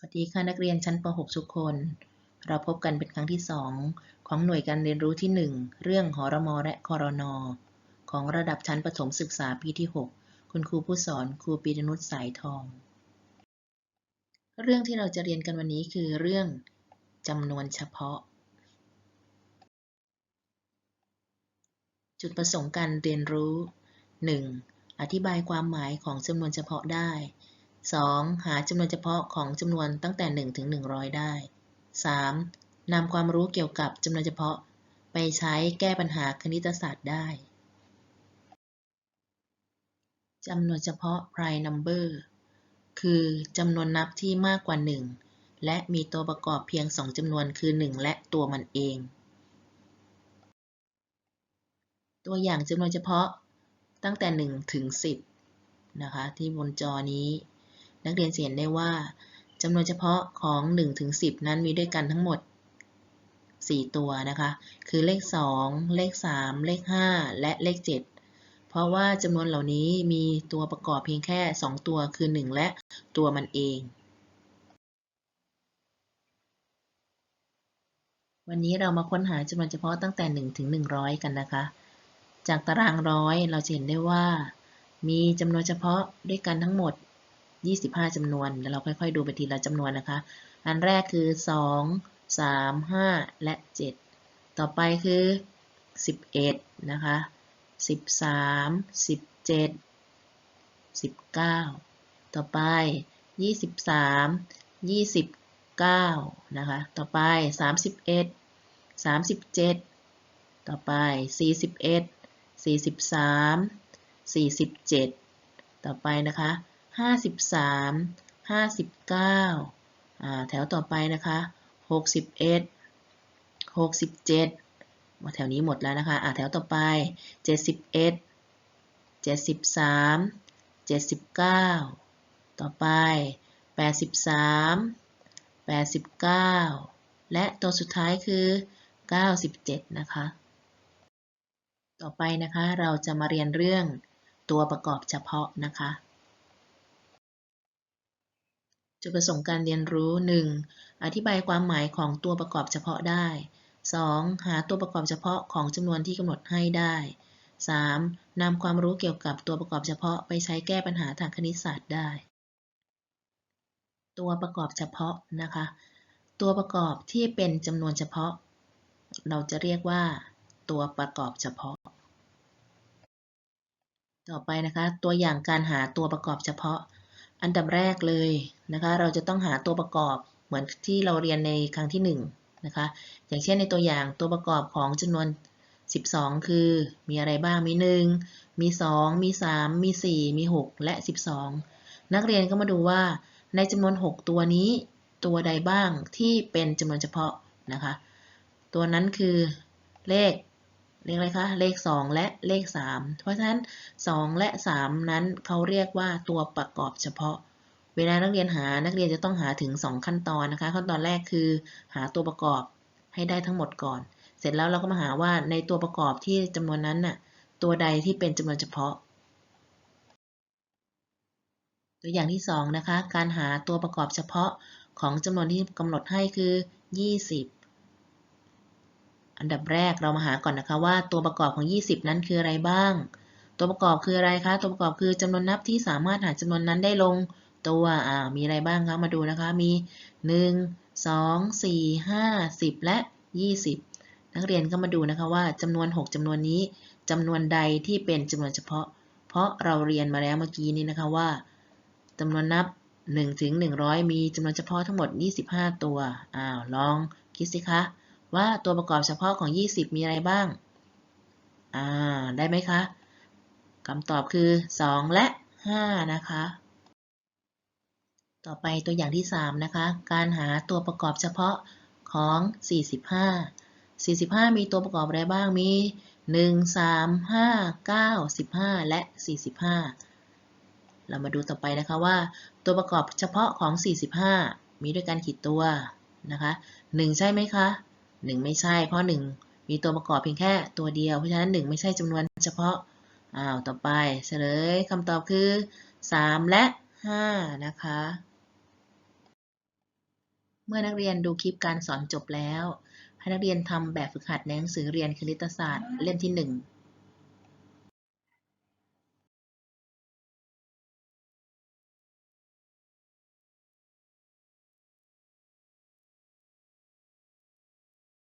สวัสดีค่ะนักเรียนชั้นป .6 ทุกคน เราพบกันเป็นครั้งที่ 2 ของหน่วยการเรียนรู้ที่ 1 เรื่องหอรมอและคอรนอของระดับชั้นประถมศึกษาปีที่ 6 คุณครูผู้สอนครูปีดนุชสายทอง เรื่องที่เราจะเรียนกันวันนี้คือเรื่องจำนวนเฉพาะ จุดประสงค์การเรียนรู้ 1. อธิบายความหมายของจำนวนเฉพาะได้ 2. หาจำนวนเฉพาะของจำนวนตั้งแต่ 1 ถึง 100 ได้ 3. นำความรู้เกี่ยวกับจำนวนเฉพาะ ไปใช้แก้ปัญหาคณิตศาสตร์ได้จำนวนเฉพาะ prime number คือจำนวนนับที่มากกว่า 1 และมีตัวประกอบเพียง 2จำนวนคือ 1 และตัวมันเอง ตัวอย่างจำนวนเฉพาะตั้งแต่ 1 ถึง 10 นะคะ ที่บนจอนี้ นักเรียนเห็นได้ว่าจำนวนเฉพาะของ 1 ถึง 10 นั้นมีด้วยกันทั้งหมด 4 ตัวนะคะ คือเลข 2 เลข 3 เลข 5 และเลข 7 เพราะว่าจำนวนเหล่านี้มีตัวประกอบเพียงแค่ 2 ตัวคือ 1 และตัวมันเอง วันนี้เรามาค้นหาจำนวนเฉพาะตั้งแต่ 1 ถึง 100 กันนะคะ จากตารางร้อยเราจะเห็นได้ว่า มีจำนวนเฉพาะด้วยกันทั้งหมด 25จำนวนแล้วเราค่อย ๆ ดูไปทีละจำนวนนะคะ อันแรกคือ 2 3 5 และ 7 ต่อไปคือ 11 นะคะ 13 17 19 ต่อไป 23 29 นะคะ ต่อไป 31 37 ต่อไป 41 43 47 ต่อไปนะคะ ห้าสิบสามห้าสิบเก้าแถวต่อไปนะคะหกสิบเอ็ดหกสิบเจ็ดแถวนี้หมดแล้วนะคะะแถวต่อไปเจ็ดสิบเอ็ดเจ็ดสิบสามเจ็ดสิบเก้าต่อไปแปดสิบสามแปดสิบเก้าและตัวสุดท้ายคือเก้าสิบเจ็ดนะคะต่อไปนะคะเราจะมาเรียนเรื่องตัวประกอบเฉพาะนะคะ จุดประสงค์การเรียนรู้ 1. อธิบายความหมายของตัวประกอบเฉพาะได้ 2. หาตัวประกอบเฉพาะของจำนวนที่กำหนดให้ได้ 3. นำความรู้เกี่ยวกับตัวประกอบเฉพาะไปใช้แก้ปัญหาทางคณิตศาสตร์ได้ ตัวประกอบเฉพาะนะคะ ตัวประกอบที่เป็นจำนวนเฉพาะ เราจะเรียกว่า ตัวประกอบเฉพาะ ต่อไปนะคะ ตัวอย่างการหาตัวประกอบเฉพาะ อันดับแรกเลยนะคะ เราจะต้องหาตัวประกอบเหมือนที่เราเรียนในครั้งที่1นนะคะ อย่างเช่นในตัวอย่างตัวประกอบของจำนวน 12 คือมีอะไรบ้างมี 1 มี 2 มี 3 มี 4 มี 6 และ 12 นักเรียนก็มาดูว่าในจำนวน 6 ตัวนี้ตัวใดบ้างที่เป็นจำนวนเฉพาะนะคะ ตัวนั้นคือเลข เลขอะไรคะ เลข 2 และเลข 3 เพราะฉะนั้น 2 และ 3 นั้นเขาเรียกว่าตัวประกอบเฉพาะ เวลานักเรียนหานักเรียนจะต้องหาถึง 2 ขั้นตอนนะคะ ขั้นตอนแรกคือหาตัวประกอบให้ได้ทั้งหมดก่อน เสร็จแล้วเราก็มาหาว่าในตัวประกอบที่จำนวนนั้นน่ะตัวใดที่เป็นจำนวนเฉพาะ ตัวอย่างที่2นะคะการหาตัวประกอบเฉพาะของจำนวนที่กำหนดให้คือ 20 อันดับแรกเรามาหาก่อนนะคะว่าตัวประกอบของ 20 นั้นคืออะไรบ้าง ตัวประกอบคืออะไรคะ ตัวประกอบคือจำนวนนับที่สามารถหาจำนวนนั้นได้ลงตัวอ่ามีอะไรบ้างคะ มาดูนะคะ มี 1 2 4 5 10 และ 20 นักเรียนก็มาดูนะคะว่าจำนวน 6จำนวนนี้จำนวนใดที่เป็นจำนวนเฉพาะ เพราะเราเรียนมาแล้วเมื่อกี้นี้นะคะว่าจำนวนนับ1ถึง100 มีจำนวนเฉพาะทั้งหมด 25 ตัว อ้าว ลองคิดสิคะ ว่าตัวประกอบเฉพาะของ 20 มีอะไรบ้าง อ่า ได้ไหมคะคำตอบคือ 2 และ 5 นะคะ ต่อไปตัวอย่างที่ 3 นะคะ การหาตัวประกอบเฉพาะของ 45 45 มีตัวประกอบอะไรบ้าง มี 1 3 5 9 15 และ 45 เรามาดูต่อไปนะคะว่า ตัวประกอบเฉพาะของ 45 มีด้วยกันกี่ตัวนะคะ 1 ใช่ไหมคะ 1 ไม่ใช่ เพราะ 1 มีตัวประกอบเพียงแค่ตัวเดียว เพราะฉะนั้น 1 ไม่ใช่จำนวนเฉพาะ อ้าว ต่อไปเฉลยคำตอบคือ 3 และ 5 นะคะ เมื่อนักเรียนดูคลิปการสอนจบแล้ว ให้นักเรียนทำแบบฝึกหัดในหนังสือเรียนคณิตศาสตร์เล่มที่